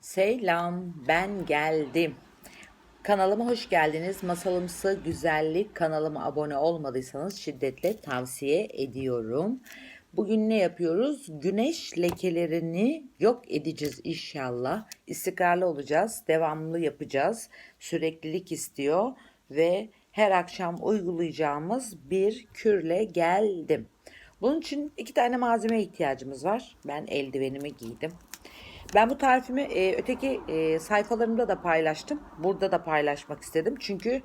Selam, ben geldim. Kanalıma hoş geldiniz. Masalımsı güzellik kanalıma abone olmadıysanız şiddetle tavsiye ediyorum. Bugün ne yapıyoruz? Güneş lekelerini yok edeceğiz inşallah. İstikrarlı olacağız, devamlı yapacağız. Süreklilik istiyor ve her akşam uygulayacağımız bir kürle geldim. Bunun için iki tane malzeme ihtiyacımız var. Ben eldivenimi giydim. Ben bu tarifimi e, öteki e, sayfalarımda da paylaştım. Burada da paylaşmak istedim. Çünkü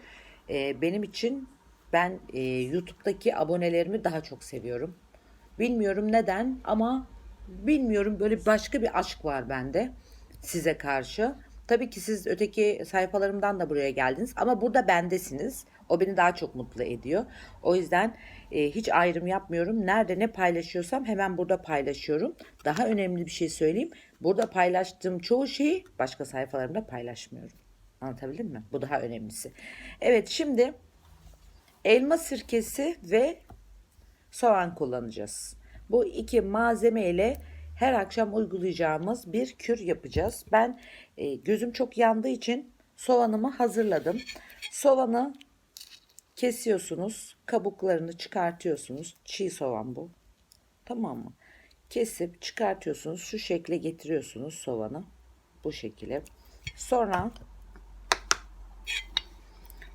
e, benim için ben e, YouTube'daki abonelerimi daha çok seviyorum. Bilmiyorum neden ama bilmiyorum böyle başka bir aşk var bende size karşı. Tabii ki siz öteki sayfalarımdan da buraya geldiniz ama burada bendesiniz. O beni daha çok mutlu ediyor. O yüzden e, hiç ayrım yapmıyorum. Nerede ne paylaşıyorsam hemen burada paylaşıyorum. Daha önemli bir şey söyleyeyim. Burada paylaştığım çoğu şeyi başka sayfalarımda paylaşmıyorum. Anlatabildim mi? Bu daha önemlisi. Evet şimdi elma sirkesi ve soğan kullanacağız. Bu iki malzeme ile her akşam uygulayacağımız bir kür yapacağız. Ben e, gözüm çok yandığı için soğanımı hazırladım. Soğanı kesiyorsunuz, kabuklarını çıkartıyorsunuz. Çiğ soğan bu. Tamam mı? Kesip çıkartıyorsunuz. Şu şekle getiriyorsunuz soğanı. Bu şekilde. Sonra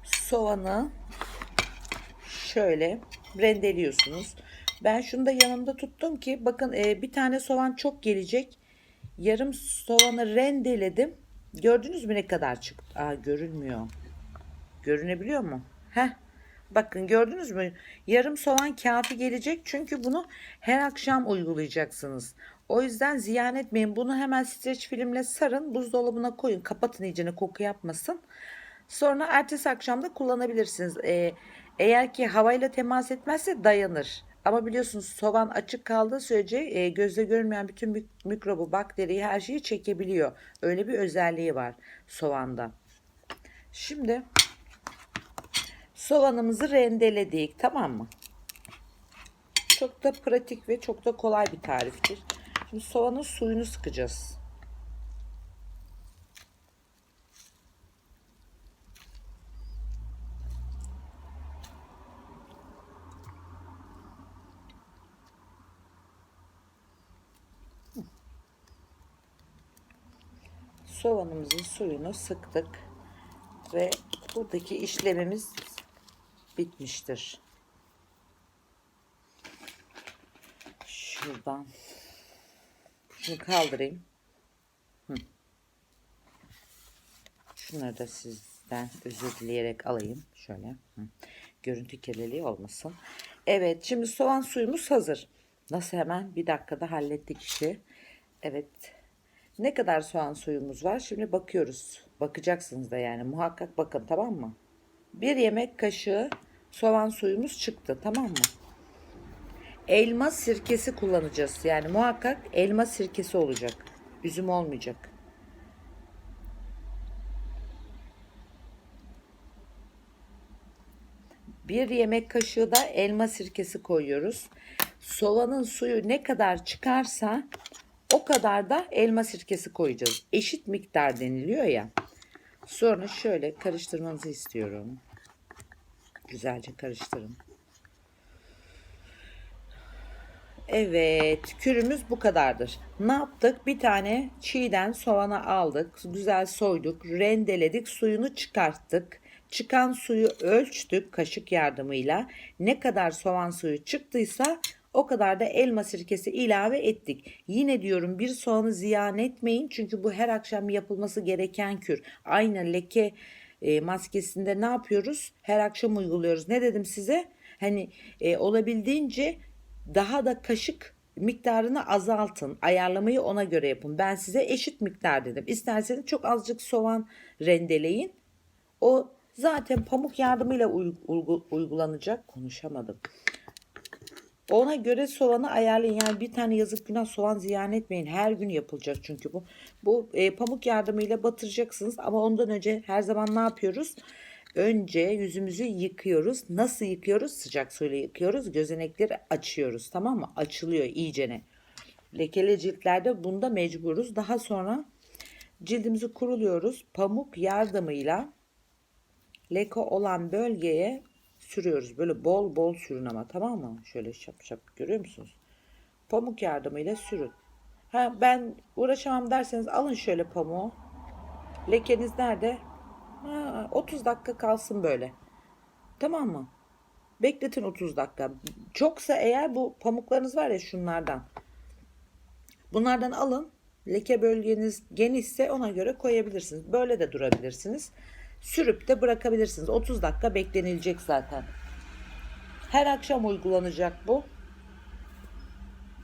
soğanı şöyle rendeliyorsunuz. Ben şunu da yanımda tuttum ki bakın e, bir tane soğan çok gelecek. Yarım soğanı rendeledim. Gördünüz mü ne kadar çıktı? Aa görünmüyor. Görünebiliyor mu? Heh. Bakın gördünüz mü? Yarım soğan kafi gelecek. Çünkü bunu her akşam uygulayacaksınız. O yüzden ziyan etmeyin. Bunu hemen streç filmle sarın. Buzdolabına koyun. Kapatın iyicene koku yapmasın. Sonra ertesi akşamda kullanabilirsiniz. Ee, eğer ki havayla temas etmezse dayanır. Ama biliyorsunuz soğan açık kaldığı sürece e, gözle görünmeyen bütün mik- mikrobu, bakteriyi, her şeyi çekebiliyor. Öyle bir özelliği var soğanda. Şimdi soğanımızı rendeledik tamam mı? Çok da pratik ve çok da kolay bir tariftir. Şimdi soğanın suyunu sıkacağız. Soğanımızın suyunu sıktık ve buradaki işlemimiz bitmiştir. Şuradan şunu kaldırayım. Şunları da sizden özür dileyerek alayım. Şöyle. Görüntü kirliliği olmasın. Evet şimdi soğan suyumuz hazır. Nasıl hemen bir dakikada hallettik işi. Evet. Ne kadar soğan suyumuz var? Şimdi bakıyoruz. Bakacaksınız da yani muhakkak bakın tamam mı? Bir yemek kaşığı soğan suyumuz çıktı tamam mı? Elma sirkesi kullanacağız. Yani muhakkak elma sirkesi olacak. Üzüm olmayacak. Bir yemek kaşığı da elma sirkesi koyuyoruz. Soğanın suyu ne kadar çıkarsa o kadar da elma sirkesi koyacağız. Eşit miktar deniliyor ya. Sonra şöyle karıştırmanızı istiyorum. Güzelce karıştırın. Evet, kürümüz bu kadardır. Ne yaptık? Bir tane çiğden soğanı aldık, güzel soyduk, rendeledik, suyunu çıkarttık. Çıkan suyu ölçtük kaşık yardımıyla. Ne kadar soğan suyu çıktıysa o kadar da elma sirkesi ilave ettik. Yine diyorum bir soğanı ziyan etmeyin çünkü bu her akşam yapılması gereken kür. Aynı leke e, maskesinde ne yapıyoruz? Her akşam uyguluyoruz. Ne dedim size? Hani e, olabildiğince daha da kaşık miktarını azaltın. Ayarlamayı ona göre yapın. Ben size eşit miktar dedim. İsterseniz çok azıcık soğan rendeleyin. O zaten pamuk yardımıyla uygu- uygulanacak. Konuşamadım. Ona göre soğanı ayarlayın. Yani bir tane yazık günah soğan ziyan etmeyin. Her gün yapılacak çünkü bu. Bu e, pamuk yardımıyla batıracaksınız. Ama ondan önce her zaman ne yapıyoruz? Önce yüzümüzü yıkıyoruz. Nasıl yıkıyoruz? Sıcak suyla yıkıyoruz. Gözenekleri açıyoruz. Tamam mı? Açılıyor iyicene. Lekeli ciltlerde bunda mecburuz. Daha sonra cildimizi kuruluyoruz. Pamuk yardımıyla leke olan bölgeye sürüyoruz. Böyle bol bol sürün ama tamam mı? Şöyle şap şap görüyor musunuz? Pamuk yardımıyla sürün. Ha ben uğraşamam derseniz alın şöyle pamuğu. Lekeniz nerede? Ha, 30 dakika kalsın böyle. Tamam mı? Bekletin 30 dakika. Çoksa eğer bu pamuklarınız var ya şunlardan. Bunlardan alın. Leke bölgeniz genişse ona göre koyabilirsiniz. Böyle de durabilirsiniz. Sürüp de bırakabilirsiniz. 30 dakika beklenilecek zaten. Her akşam uygulanacak bu.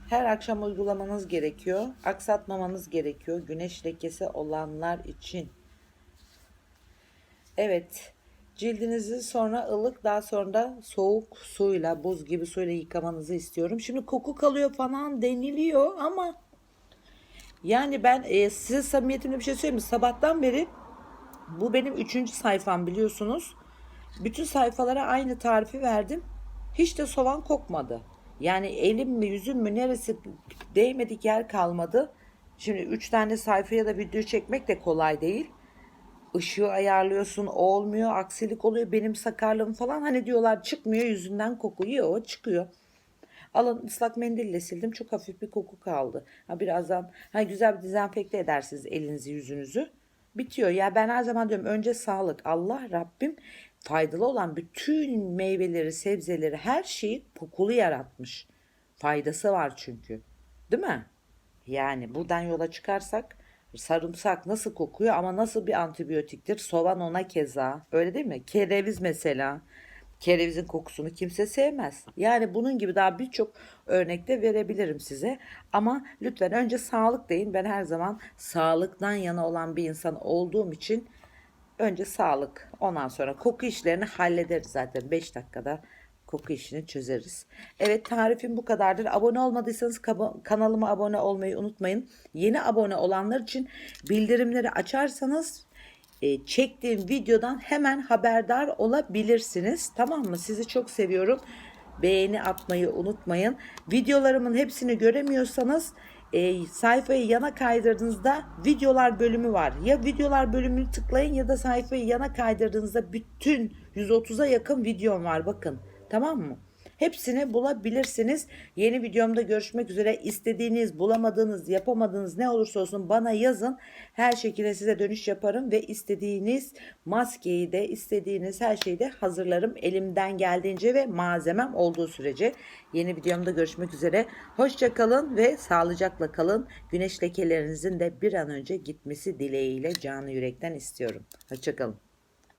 Her akşam uygulamanız gerekiyor. Aksatmamanız gerekiyor. Güneş lekesi olanlar için. Evet. Cildinizi sonra ılık daha sonra da soğuk suyla buz gibi suyla yıkamanızı istiyorum. Şimdi koku kalıyor falan deniliyor ama yani ben e, size samimiyetimle bir şey söyleyeyim mi? Sabahtan beri bu benim üçüncü sayfam biliyorsunuz. Bütün sayfalara aynı tarifi verdim. Hiç de soğan kokmadı. Yani elim mi yüzüm mü neresi değmedik yer kalmadı. Şimdi üç tane sayfaya da video çekmek de kolay değil. Işığı ayarlıyorsun olmuyor aksilik oluyor benim sakarlığım falan hani diyorlar çıkmıyor yüzünden koku yok çıkıyor. Alın ıslak mendille sildim çok hafif bir koku kaldı. Ha birazdan ha güzel bir dezenfekte edersiniz elinizi yüzünüzü. Bitiyor. Ya ben her zaman diyorum önce sağlık. Allah Rabbim faydalı olan bütün meyveleri, sebzeleri, her şeyi kokulu yaratmış. Faydası var çünkü. Değil mi? Yani buradan yola çıkarsak sarımsak nasıl kokuyor ama nasıl bir antibiyotiktir? Soğan ona keza. Öyle değil mi? Kereviz mesela. Kerevizin kokusunu kimse sevmez. Yani bunun gibi daha birçok örnekte verebilirim size. Ama lütfen önce sağlık deyin. Ben her zaman sağlıktan yana olan bir insan olduğum için önce sağlık. Ondan sonra koku işlerini hallederiz zaten 5 dakikada koku işini çözeriz. Evet tarifim bu kadardır. Abone olmadıysanız kanalıma abone olmayı unutmayın. Yeni abone olanlar için bildirimleri açarsanız e, çektiğim videodan hemen haberdar olabilirsiniz. Tamam mı? Sizi çok seviyorum. Beğeni atmayı unutmayın. Videolarımın hepsini göremiyorsanız e, sayfayı yana kaydırdığınızda videolar bölümü var. Ya videolar bölümünü tıklayın ya da sayfayı yana kaydırdığınızda bütün 130'a yakın videom var bakın. Tamam mı? Hepsini bulabilirsiniz. Yeni videomda görüşmek üzere. İstediğiniz, bulamadığınız, yapamadığınız ne olursa olsun bana yazın. Her şekilde size dönüş yaparım ve istediğiniz maskeyi de istediğiniz her şeyi de hazırlarım elimden geldiğince ve malzemem olduğu sürece. Yeni videomda görüşmek üzere. Hoşça kalın ve sağlıcakla kalın. Güneş lekelerinizin de bir an önce gitmesi dileğiyle canı yürekten istiyorum. Hoşça kalın.